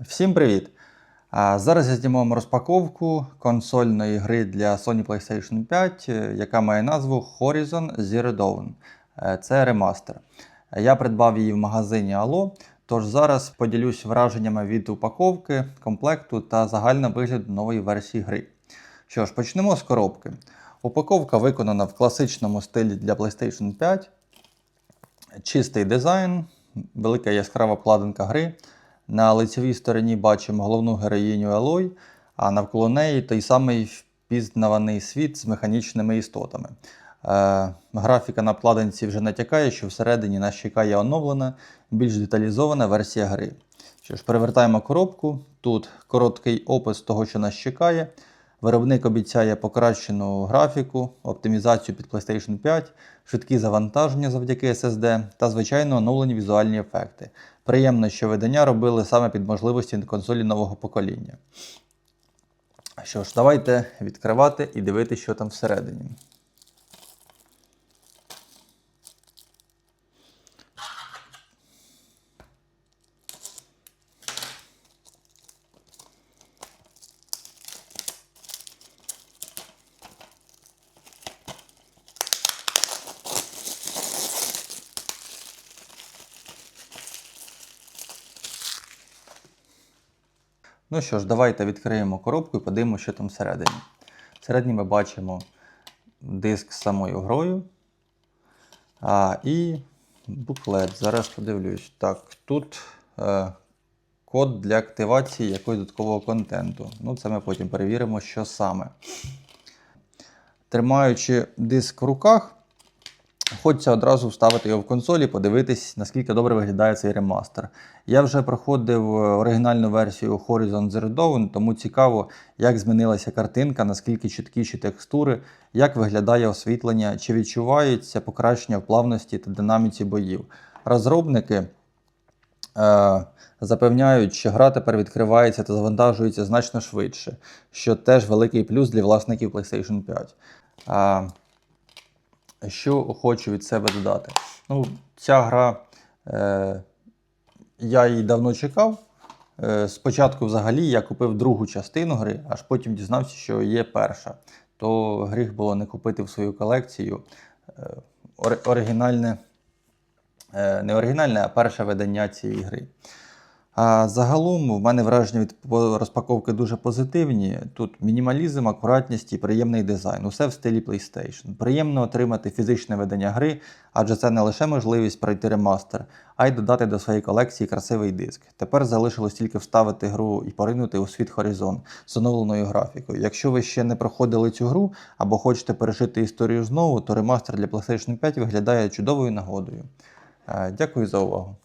Всім привіт! Зараз я зніму вам розпаковку консольної гри для Sony PlayStation 5, е, яка має назву Horizon Zero Dawn. Е, Це ремастер. Я придбав її в магазині Allo, тож зараз поділюсь враженнями від упаковки, комплекту та загального вигляду нової версії гри. Що ж, почнемо з коробки. Упаковка виконана в класичному стилі для PlayStation 5. Чистий дизайн, велика яскрава вкладинка гри. На лицевій стороні бачимо головну героїню Елой, а навколо неї той самий впізнаваний світ з механічними істотами. Е, графіка на вкладинці вже натякає, що всередині нас чекає оновлена, більш деталізована версія гри. Що ж, перевертаємо коробку. Тут короткий опис того, що нас чекає. Виробник обіцяє покращену графіку, оптимізацію під PlayStation 5, швидкі завантаження завдяки SSD та, звичайно, оновлені візуальні ефекти. Приємно, що видання робили саме під можливості консолі нового покоління. Що ж, давайте відкривати і дивитися, що там всередині. Ну що ж, давайте відкриємо коробку і подивимося, що там всередині. Всередині ми бачимо диск з самою грою. А, і буклет. Зараз подивлюсь. Так, тут е, код для активації якогось додаткового контенту. Ну, це ми потім перевіримо, що саме. Тримаючи диск в руках, Хочеться одразу вставити його в консолі, подивитись, наскільки добре виглядає цей ремастер. Я вже проходив оригінальну версію Horizon Zero Dawn, тому цікаво, як змінилася картинка, наскільки чіткіші текстури, як виглядає освітлення, чи відчуваються покращення в плавності та динаміці боїв. Розробники е, запевняють, що гра тепер відкривається та завантажується значно швидше, що теж великий плюс для власників PlayStation 5. Що хочу від себе додати. Ну, Ця гра, е, я її давно чекав. Е, Спочатку, взагалі, я купив другу частину гри, аж потім дізнався, що є перша. То гріх було не купити в свою колекцію е, оригінальне, е, не оригінальне, а перше видання цієї гри. А загалом в мене враження від розпаковки дуже позитивні. Тут мінімалізм, акуратність і приємний дизайн. Усе в стилі PlayStation. Приємно отримати фізичне видання гри, адже це не лише можливість пройти ремастер, а й додати до своєї колекції красивий диск. Тепер залишилось тільки вставити гру і поринути у світ Horizon з оновленою графікою. Якщо ви ще не проходили цю гру або хочете пережити історію знову, то ремастер для PlayStation 5 виглядає чудовою нагодою. Е, Дякую за увагу.